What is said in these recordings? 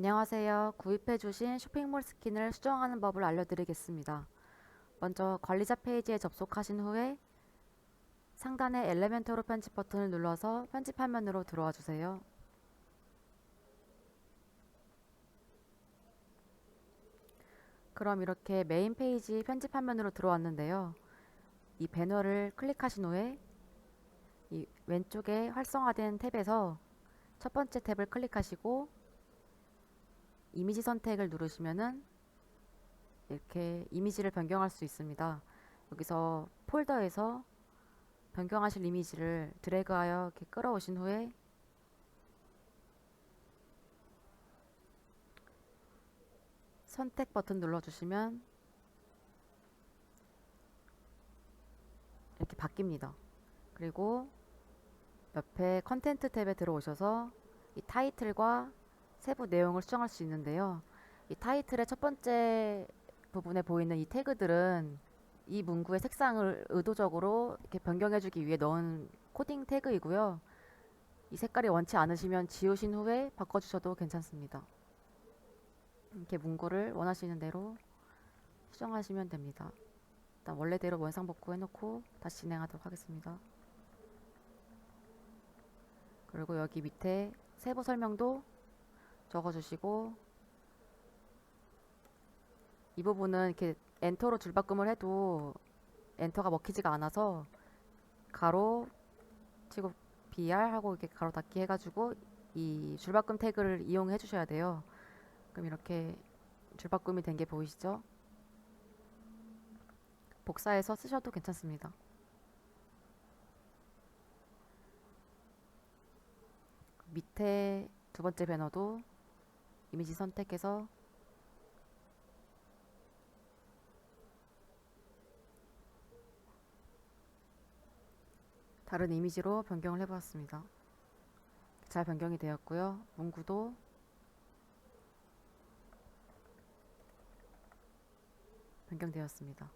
안녕하세요. 구입해 주신 쇼핑몰 스킨을 수정하는 법을 알려드리겠습니다. 먼저 관리자 페이지에 접속하신 후에 상단의 엘레멘토로 편집 버튼을 눌러서 편집 화면으로 들어와 주세요. 그럼 이렇게 메인 페이지 편집 화면으로 들어왔는데요. 이 배너를 클릭하신 후에 이 왼쪽에 활성화된 탭에서 첫 번째 탭을 클릭하시고 이미지 선택을 누르시면은 이렇게 이미지를 변경할 수 있습니다. 여기서 폴더에서 변경하실 이미지를 드래그하여 이렇게 끌어오신 후에 선택 버튼 눌러주시면 이렇게 바뀝니다. 그리고 옆에 컨텐트 탭에 들어오셔서 이 타이틀과 세부 내용을 수정할 수 있는데요. 이 타이틀의 첫 번째 부분에 보이는 이 태그들은 이 문구의 색상을 의도적으로 이렇게 변경해주기 위해 넣은 코딩 태그이고요. 이 색깔이 원치 않으시면 지우신 후에 바꿔주셔도 괜찮습니다. 이렇게 문구를 원하시는 대로 수정하시면 됩니다. 일단 원래대로 원상 복구 해놓고 다시 진행하도록 하겠습니다. 그리고 여기 밑에 세부 설명도 적어주시고 이 부분은 이렇게 엔터로 줄바꿈을 해도 엔터가 먹히지가 않아서 가로 치고 BR 하고 이렇게 가로 닫기 해가지고 이 줄바꿈 태그를 이용해 주셔야 돼요. 그럼 이렇게 줄바꿈이 된 게 보이시죠? 복사해서 쓰셔도 괜찮습니다. 밑에 두 번째 배너도 이미지 선택해서 다른 이미지로 변경을 해보았습니다. 잘 변경이 되었고요. 문구도 변경되었습니다.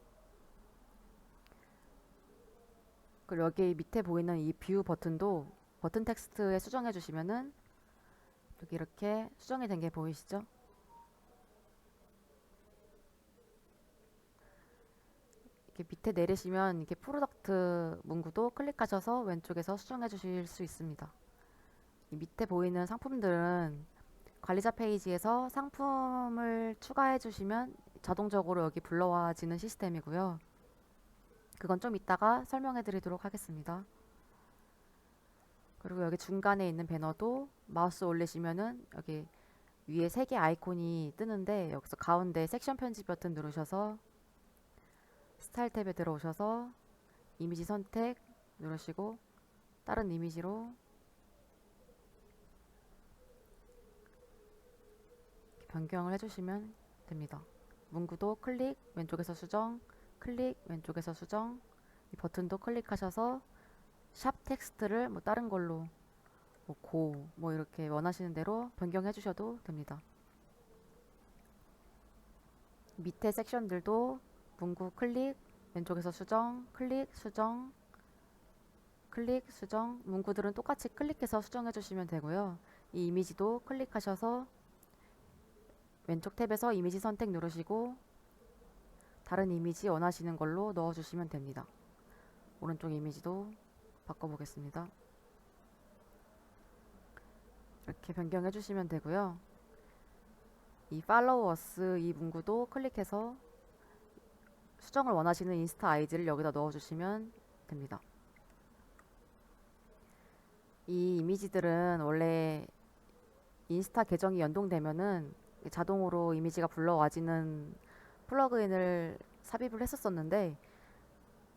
그리고 여기 밑에 보이는 이 뷰 버튼도 버튼 텍스트에 수정해 주시면은 여기 이렇게 수정이 된 게 보이시죠? 이렇게 밑에 내리시면 이렇게 프로덕트 문구도 클릭하셔서 왼쪽에서 수정해 주실 수 있습니다. 이 밑에 보이는 상품들은 관리자 페이지에서 상품을 추가해 주시면 자동적으로 여기 불러와지는 시스템이고요. 그건 좀 이따가 설명해 드리도록 하겠습니다. 그리고 여기 중간에 있는 배너도 마우스 올리시면은 여기 위에 세 개 아이콘이 뜨는데 여기서 가운데 섹션 편집 버튼 누르셔서 스타일 탭에 들어오셔서 이미지 선택 누르시고 다른 이미지로 변경을 해주시면 됩니다. 문구도 클릭 왼쪽에서 수정 클릭 왼쪽에서 수정 이 버튼도 클릭하셔서 샵 텍스트를 뭐 다른 걸로 뭐 고 뭐 이렇게 원하시는 대로 변경해 주셔도 됩니다. 밑에 섹션들도 문구 클릭 왼쪽에서 수정 클릭 수정 클릭 수정 문구들은 똑같이 클릭해서 수정해 주시면 되고요. 이 이미지도 클릭하셔서 왼쪽 탭에서 이미지 선택 누르시고 다른 이미지 원하시는 걸로 넣어 주시면 됩니다. 오른쪽 이미지도 바꿔보겠습니다. 이렇게 변경해 주시면 되고요. 이 팔로워스 이 문구도 클릭해서 수정을 원하시는 인스타 아이디를 여기다 넣어 주시면 됩니다. 이 이미지들은 원래 인스타 계정이 연동되면은 자동으로 이미지가 불러와지는 플러그인을 삽입을 했었었는데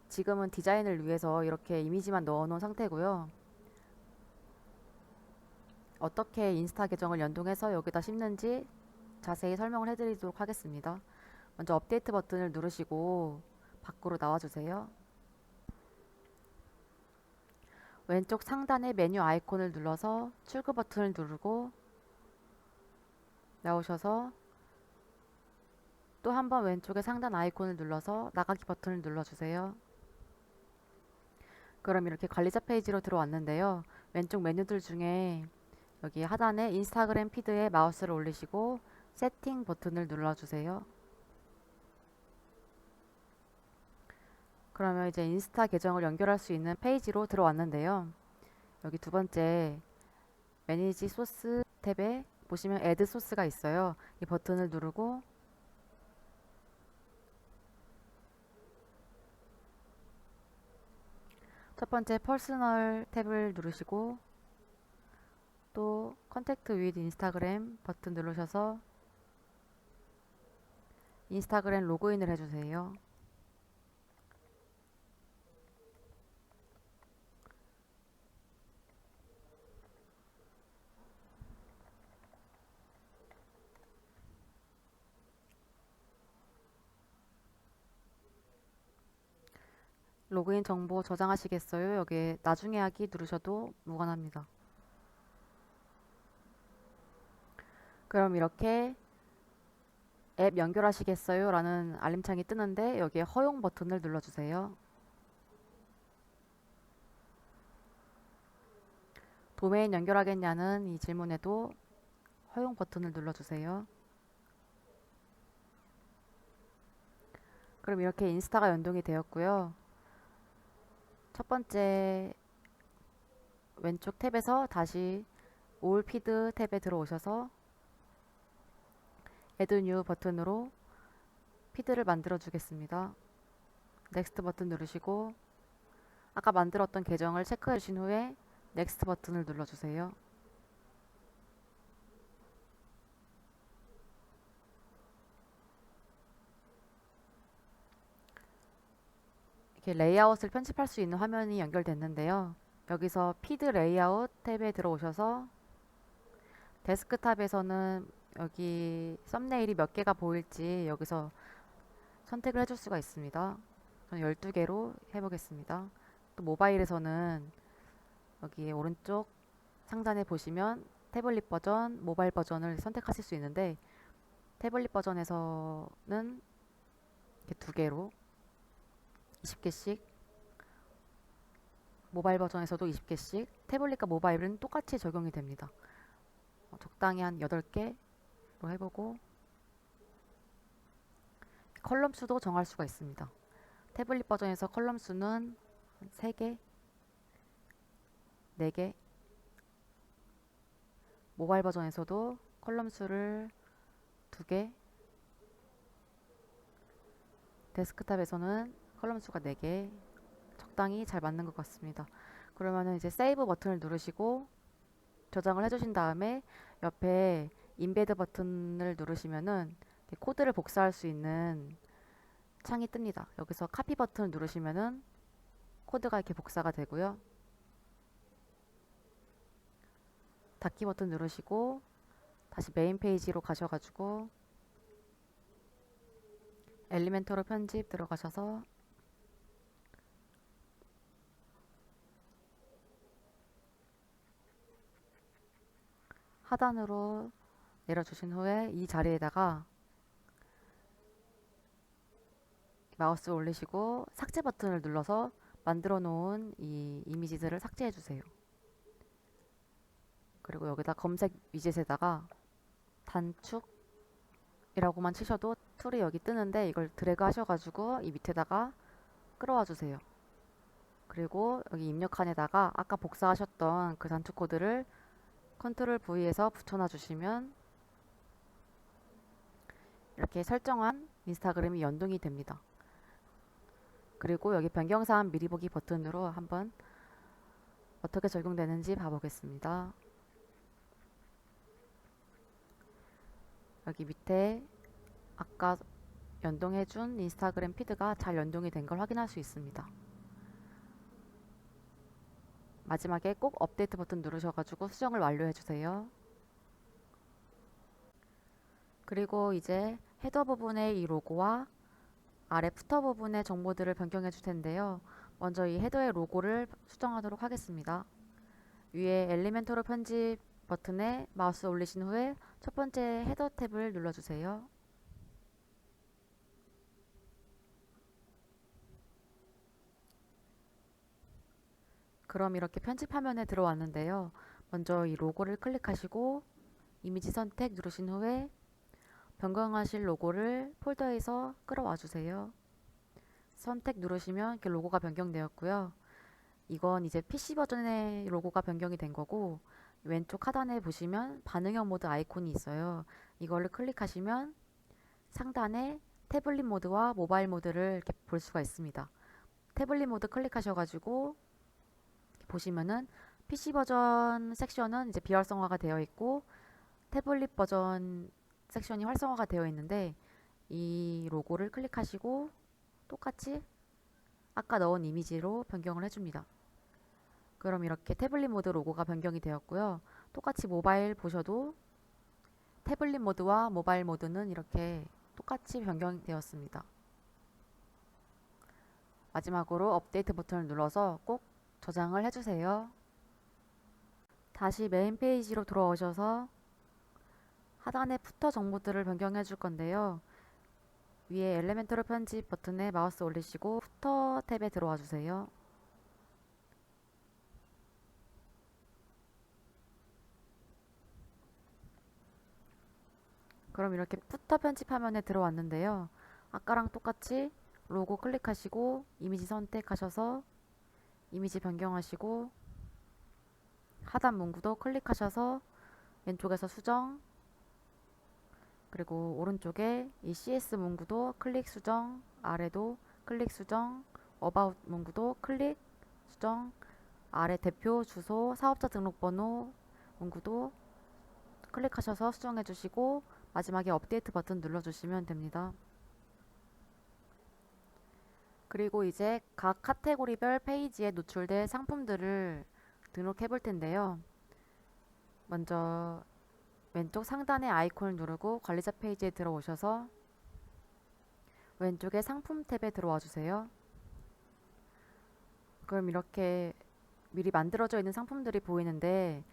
지금은 디자인을 위해서 이렇게 이미지만 넣어놓은 상태고요. 어떻게 인스타 계정을 연동해서 여기다 심는지 자세히 설명을 해드리도록 하겠습니다. 먼저 업데이트 버튼을 누르시고 밖으로 나와주세요. 왼쪽 상단의 메뉴 아이콘을 눌러서 출구 버튼을 누르고 나오셔서 또 한 번 왼쪽의 상단 아이콘을 눌러서 나가기 버튼을 눌러주세요. 그럼 이렇게 관리자 페이지로 들어왔는데요. 왼쪽 메뉴들 중에 여기 하단에 인스타그램 피드에 마우스를 올리시고 세팅 버튼을 눌러주세요. 그러면 이제 인스타 계정을 연결할 수 있는 페이지로 들어왔는데요. 여기 두 번째 매니지 소스 탭에 보시면 애드 소스가 있어요. 이 버튼을 누르고 첫 번째 퍼스널 탭을 누르시고 또 컨택트 윗 인스타그램 버튼 누르셔서 인스타그램 로그인을 해주세요. 로그인 정보 저장하시겠어요? 여기에 나중에 하기 누르셔도 무관합니다. 그럼 이렇게 앱 연결하시겠어요? 라는 알림창이 뜨는데 여기에 허용 버튼을 눌러주세요. 도메인 연결하겠냐는 이 질문에도 허용 버튼을 눌러주세요. 그럼 이렇게 인스타가 연동이 되었고요. 첫 번째 왼쪽 탭에서 다시 올 피드 탭에 들어오셔서 Add New 버튼으로 피드를 만들어 주겠습니다. 넥스트 버튼 누르시고 아까 만들었던 계정을 체크해 주신 후에 넥스트 버튼을 눌러 주세요. 이렇게 레이아웃을 편집할 수 있는 화면이 연결됐는데요. 여기서 피드 레이아웃 탭에 들어오셔서 데스크탑에서는 여기 썸네일이 몇 개가 보일지 여기서 선택을 해줄 수가 있습니다. 저는 12개로 해보겠습니다. 또 모바일에서는 여기 오른쪽 상단에 보시면 태블릿 버전, 모바일 버전을 선택하실 수 있는데 태블릿 버전에서는 이렇게 두 개로 20개씩 모바일 버전에서도 20개씩 태블릿과 모바일은 똑같이 적용이 됩니다. 어, 적당히 한 8개로 해보고 컬럼 수도 정할 수가 있습니다. 태블릿 버전에서 컬럼 수는 3개, 4개 모바일 버전에서도 컬럼 수를 2개 데스크탑에서는 컬럼 수가 4개 적당히 잘 맞는 것 같습니다. 그러면은 이제 세이브 버튼을 누르시고 저장을 해주신 다음에 옆에 인베드 버튼을 누르시면은 코드를 복사할 수 있는 창이 뜹니다. 여기서 카피 버튼을 누르시면은 코드가 이렇게 복사가 되고요. 닫기 버튼 누르시고 다시 메인 페이지로 가셔가지고 엘리멘터로 편집 들어가셔서 하단으로 내려주신 후에 이 자리에다가 마우스 올리시고 삭제 버튼을 눌러서 만들어 놓은 이 이미지들을 삭제해 주세요. 그리고 여기다 검색 위젯에다가 단축이라고만 치셔도 툴이 여기 뜨는데 이걸 드래그 하셔가지고 이 밑에다가 끌어와 주세요. 그리고 여기 입력칸에다가 아까 복사하셨던 그 단축 코드를 컨트롤 V에서 붙여놔 주시면 이렇게 설정한 인스타그램이 연동이 됩니다. 그리고 여기 변경사항 미리 보기 버튼으로 한번 어떻게 적용되는지 봐보겠습니다. 여기 밑에 아까 연동해준 인스타그램 피드가 잘 연동이 된 걸 확인할 수 있습니다. 마지막에 꼭 업데이트 버튼 누르셔가지고 수정을 완료해 주세요. 그리고 이제 헤더 부분의 이 로고와 아래 푸터 부분의 정보들을 변경해 줄 텐데요. 먼저 이 헤더의 로고를 수정하도록 하겠습니다. 위에 엘리멘터로 편집 버튼에 마우스 올리신 후에 첫 번째 헤더 탭을 눌러주세요. 그럼 이렇게 편집 화면에 들어왔는데요. 먼저 이 로고를 클릭하시고 이미지 선택 누르신 후에 변경하실 로고를 폴더에서 끌어와 주세요. 선택 누르시면 이렇게 로고가 변경되었고요. 이건 이제 PC 버전의 로고가 변경이 된 거고 왼쪽 하단에 보시면 반응형 모드 아이콘이 있어요. 이거를 클릭하시면 상단에 태블릿 모드와 모바일 모드를 이렇게 볼 수가 있습니다. 태블릿 모드 클릭하셔가지고 보시면은 PC 버전 섹션은 이제 비활성화가 되어 있고 태블릿 버전 섹션이 활성화가 되어 있는데 이 로고를 클릭하시고 똑같이 아까 넣은 이미지로 변경을 해줍니다. 그럼 이렇게 태블릿 모드 로고가 변경이 되었고요. 똑같이 모바일 보셔도 태블릿 모드와 모바일 모드는 이렇게 똑같이 변경되었습니다. 마지막으로 업데이트 버튼을 눌러서 꼭 저장을 해주세요. 다시 메인 페이지로 돌아오셔서 하단의 푸터 정보들을 변경해 줄 건데요. 위에 엘레멘트로 편집 버튼에 마우스 올리시고 푸터 탭에 들어와 주세요. 그럼 이렇게 푸터 편집 화면에 들어왔는데요. 아까랑 똑같이 로고 클릭하시고 이미지 선택하셔서 이미지 변경하시고 하단 문구도 클릭하셔서 왼쪽에서 수정 그리고 오른쪽에 이 CS 문구도 클릭 수정 아래도 클릭 수정 어바웃 문구도 클릭 수정 아래 대표 주소 사업자 등록번호 문구도 클릭하셔서 수정해 주시고 마지막에 업데이트 버튼 눌러 주시면 됩니다. 그리고 이제 각 카테고리별 페이지에 노출될 상품들을 등록해 볼 텐데요. 먼저 왼쪽 상단의 아이콘을 누르고 관리자 페이지에 들어오셔서 왼쪽에 상품 탭에 들어와 주세요. 그럼 이렇게 미리 만들어져 있는 상품들이 보이는데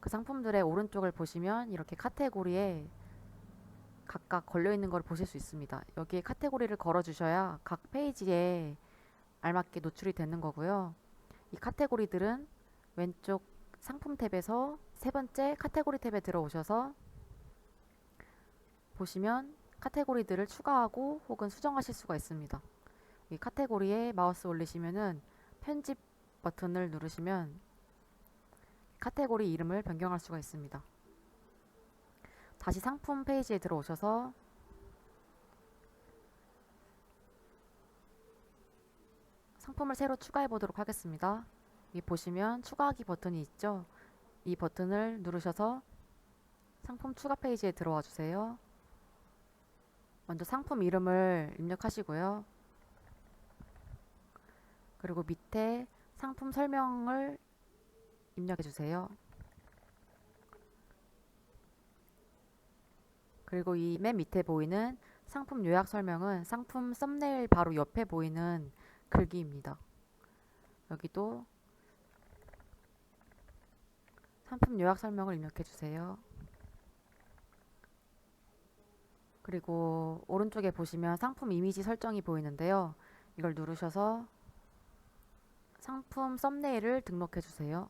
그 상품들의 오른쪽을 보시면 이렇게 카테고리에 각각 걸려 있는 걸 보실 수 있습니다. 여기에 카테고리를 걸어 주셔야 각 페이지에 알맞게 노출이 되는 거고요. 이 카테고리들은 왼쪽 상품 탭에서 세 번째 카테고리 탭에 들어오셔서 보시면 카테고리들을 추가하고 혹은 수정하실 수가 있습니다. 이 카테고리에 마우스 올리시면은 편집 버튼을 누르시면 카테고리 이름을 변경할 수가 있습니다. 다시 상품 페이지에 들어오셔서 상품을 새로 추가해 보도록 하겠습니다. 여기 보시면 추가하기 버튼이 있죠. 이 버튼을 누르셔서 상품 추가 페이지에 들어와 주세요. 먼저 상품 이름을 입력하시고요. 그리고 밑에 상품 설명을 입력해 주세요. 그리고 이 맨 밑에 보이는 상품 요약 설명은 상품 썸네일 바로 옆에 보이는 글귀입니다. 여기도 상품 요약 설명을 입력해 주세요. 그리고 오른쪽에 보시면 상품 이미지 설정이 보이는데요. 이걸 누르셔서 상품 썸네일을 등록해 주세요.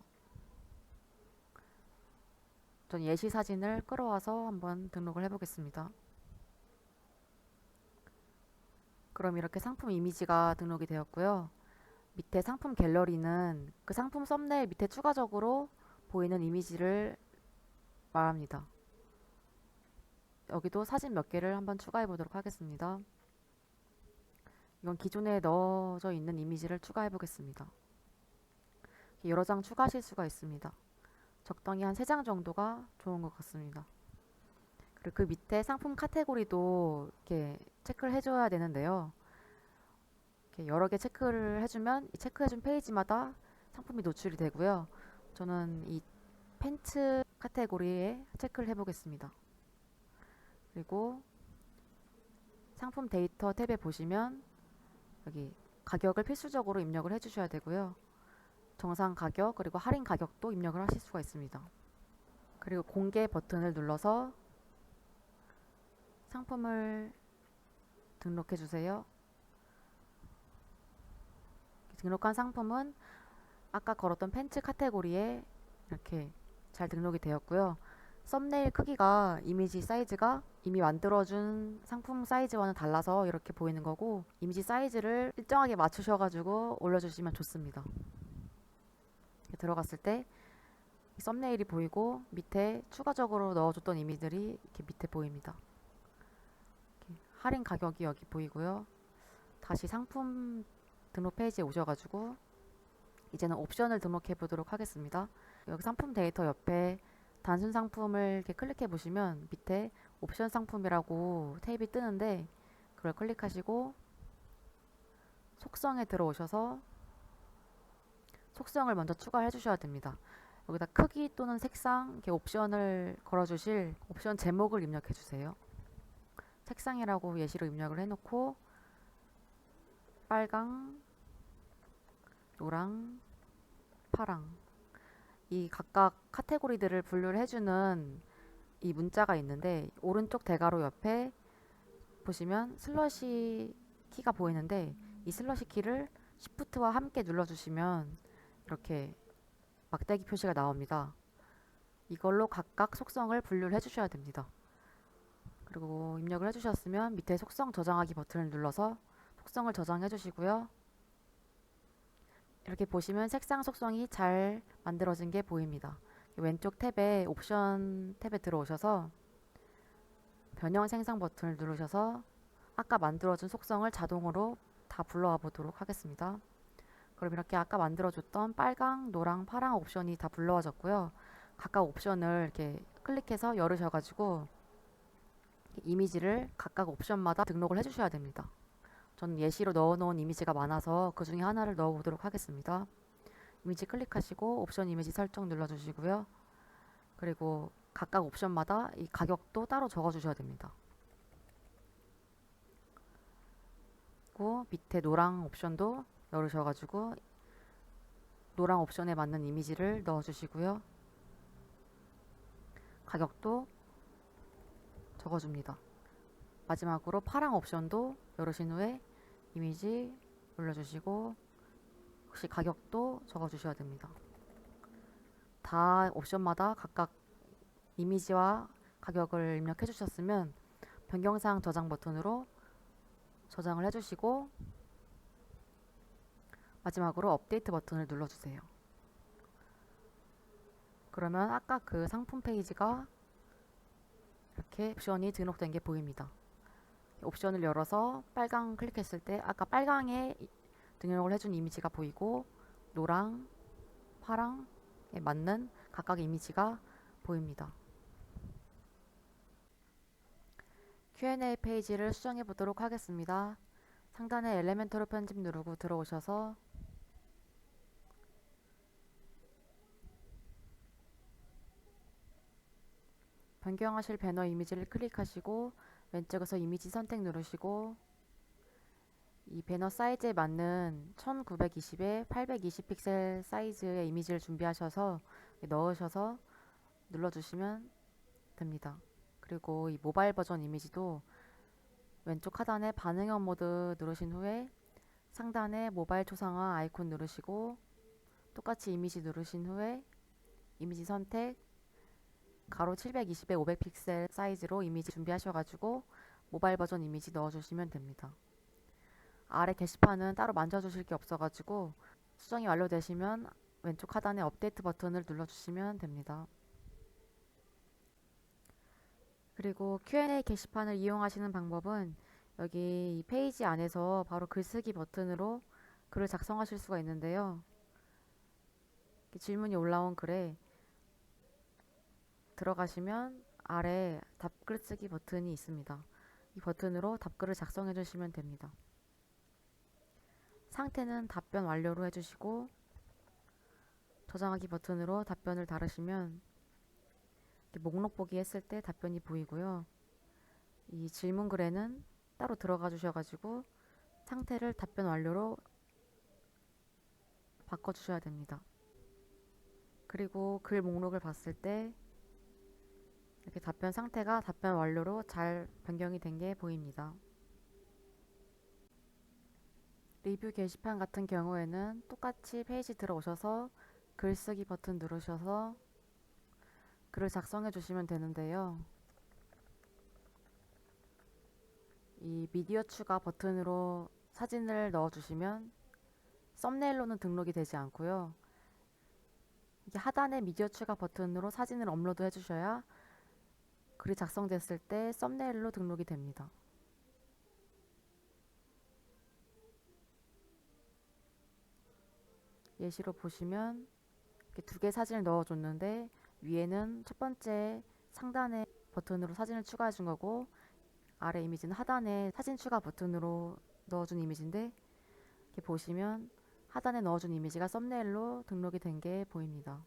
전 예시 사진을 끌어와서 한번 등록을 해보겠습니다. 그럼 이렇게 상품 이미지가 등록이 되었고요. 밑에 상품 갤러리는 그 상품 썸네일 밑에 추가적으로 보이는 이미지를 말합니다. 여기도 사진 몇 개를 한번 추가해 보도록 하겠습니다. 이건 기존에 넣어져 있는 이미지를 추가해 보겠습니다. 여러 장 추가하실 수가 있습니다. 적당히 한 3장 정도가 좋은 것 같습니다. 그리고 그 밑에 상품 카테고리도 이렇게 체크를 해줘야 되는데요. 이렇게 여러 개 체크를 해주면 이 체크해준 페이지마다 상품이 노출이 되고요. 저는 이 팬츠 카테고리에 체크를 해보겠습니다. 그리고 상품 데이터 탭에 보시면 여기 가격을 필수적으로 입력을 해주셔야 되고요. 정상 가격 그리고 할인 가격도 입력을 하실 수가 있습니다. 그리고 공개 버튼을 눌러서 상품을 등록해 주세요. 등록한 상품은 아까 걸었던 팬츠 카테고리에 이렇게 잘 등록이 되었고요. 썸네일 크기가 이미지 사이즈가 이미 만들어준 상품 사이즈와는 달라서 이렇게 보이는 거고 이미지 사이즈를 일정하게 맞추셔가지고 올려주시면 좋습니다. 들어갔을 때 썸네일이 보이고 밑에 추가적으로 넣어줬던 이미지들이 이렇게 밑에 보입니다. 이렇게 할인 가격이 여기 보이고요. 다시 상품 등록 페이지에 오셔가지고 이제는 옵션을 등록해 보도록 하겠습니다. 여기 상품 데이터 옆에 단순 상품을 이렇게 클릭해 보시면 밑에 옵션 상품이라고 탭이 뜨는데 그걸 클릭하시고 속성에 들어오셔서 속성을 먼저 추가해 주셔야 됩니다. 여기다 크기 또는 색상 이렇게 옵션을 걸어 주실 옵션 제목을 입력해 주세요. 색상이라고 예시로 입력을 해 놓고 빨강, 노랑, 파랑 이 각각 카테고리들을 분류를 해주는 이 문자가 있는데 오른쪽 대괄호 옆에 보시면 슬러시 키가 보이는데 이 슬러시 키를 Shift와 함께 눌러주시면 이렇게 막대기 표시가 나옵니다. 이걸로 각각 속성을 분류를 해주셔야 됩니다. 그리고 입력을 해주셨으면 밑에 속성 저장하기 버튼을 눌러서 속성을 저장해 주시고요. 이렇게 보시면 색상 속성이 잘 만들어진 게 보입니다. 왼쪽 탭에 옵션 탭에 들어오셔서 변형 생성 버튼을 누르셔서 아까 만들어준 속성을 자동으로 다 불러와 보도록 하겠습니다. 그럼 이렇게 아까 만들어줬던 빨강, 노랑, 파랑 옵션이 다 불러와졌고요. 각각 옵션을 이렇게 클릭해서 열으셔가지고 이미지를 각각 옵션마다 등록을 해주셔야 됩니다. 저는 예시로 넣어놓은 이미지가 많아서 그 중에 하나를 넣어보도록 하겠습니다. 이미지 클릭하시고 옵션 이미지 설정 눌러주시고요. 그리고 각각 옵션마다 이 가격도 따로 적어주셔야 됩니다. 그리고 밑에 노랑 옵션도 열으셔가지고 노랑 옵션에 맞는 이미지를 넣어주시고요. 가격도 적어줍니다. 마지막으로 파랑 옵션도 열으신 후에 이미지 올려주시고 혹시 가격도 적어주셔야 됩니다. 다 옵션마다 각각 이미지와 가격을 입력해 주셨으면 변경사항 저장 버튼으로 저장을 해주시고 마지막으로 업데이트 버튼을 눌러주세요. 그러면 아까 그 상품 페이지가 이렇게 옵션이 등록된 게 보입니다. 옵션을 열어서 빨강 클릭했을 때 아까 빨강에 등록을 해준 이미지가 보이고 노랑, 파랑에 맞는 각각 이미지가 보입니다. Q&A 페이지를 수정해 보도록 하겠습니다. 상단에 엘레멘터로 편집 누르고 들어오셔서 변경하실 배너 이미지를 클릭하시고 왼쪽에서 이미지 선택 누르시고 이 배너 사이즈에 맞는 1920에 820 픽셀 사이즈의 이미지를 준비하셔서 넣으셔서 눌러주시면 됩니다. 그리고 이 모바일 버전 이미지도 왼쪽 하단에 반응형 모드 누르신 후에 상단에 모바일 초상화 아이콘 누르시고 똑같이 이미지 누르신 후에 이미지 선택 가로 720에 500픽셀 사이즈로 이미지 준비하셔가지고 모바일 버전 이미지 넣어주시면 됩니다. 아래 게시판은 따로 만져주실 게 없어가지고 수정이 완료되시면 왼쪽 하단에 업데이트 버튼을 눌러주시면 됩니다. 그리고 Q&A 게시판을 이용하시는 방법은 여기 이 페이지 안에서 바로 글쓰기 버튼으로 글을 작성하실 수가 있는데요. 질문이 올라온 글에 들어가시면 아래 답글 쓰기 버튼이 있습니다. 이 버튼으로 답글을 작성해 주시면 됩니다. 상태는 답변 완료로 해주시고 저장하기 버튼으로 답변을 달으시면 목록 보기 했을 때 답변이 보이고요. 이 질문글에는 따로 들어가 주셔가지고 상태를 답변 완료로 바꿔주셔야 됩니다. 그리고 글 목록을 봤을 때 이렇게 답변 상태가 답변 완료로 잘 변경이 된 게 보입니다. 리뷰 게시판 같은 경우에는 똑같이 페이지 들어오셔서 글쓰기 버튼 누르셔서 글을 작성해 주시면 되는데요. 이 미디어 추가 버튼으로 사진을 넣어 주시면 썸네일로는 등록이 되지 않고요. 이게 하단에 미디어 추가 버튼으로 사진을 업로드 해 주셔야 글이 작성됐을 때 썸네일로 등록이 됩니다. 예시로 보시면 이렇게 두 개 사진을 넣어줬는데 위에는 첫 번째 상단에 버튼으로 사진을 추가해 준 거고 아래 이미지는 하단에 사진 추가 버튼으로 넣어준 이미지인데 이렇게 보시면 하단에 넣어준 이미지가 썸네일로 등록이 된 게 보입니다.